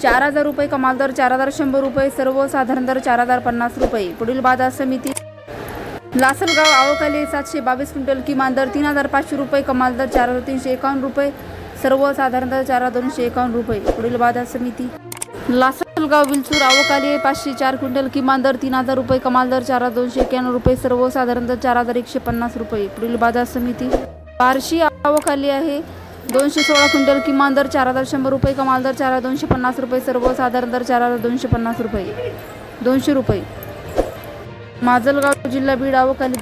चार हजार रुपये कमाल दर चार हजार शंभर रुपये सर्वसाधारण दर चार हजार पन्नास रुपये. पुढील बाजार समिती लासलगाव आवकाले सातशे बावीस क्विंटल किमान दर तीन हजार पाचशे रुपये कमाल दर चार हजार तीनशे एकावन्न रुपये. सर्वसाधारण दर चार हजार दोनशे एकावन्न रुपये. पुढील बाजार समिती लासलगाव विलचूर आवकाले पाचशे चार क्विंटल किमान दर तीन हजार रुपये कमाल दर चार हजार दोनशे एक्याण्णव रुपये. सर्वसाधारण दर चार हजार एकशे पन्नास रुपये. पुढील बाजार समिती बार्शी आवकाली आहे. दोनशे सोळा क्विंटल किमान दर चार हजार शंभर रुपये कमाल दर चार हजार दोनशे पन्नास रुपये सर्वसाधारण दर चार हजार दोनशे पन्नास रुपये. दोनशे रुपये. माजलगाव जिल्हा बीड आवकाली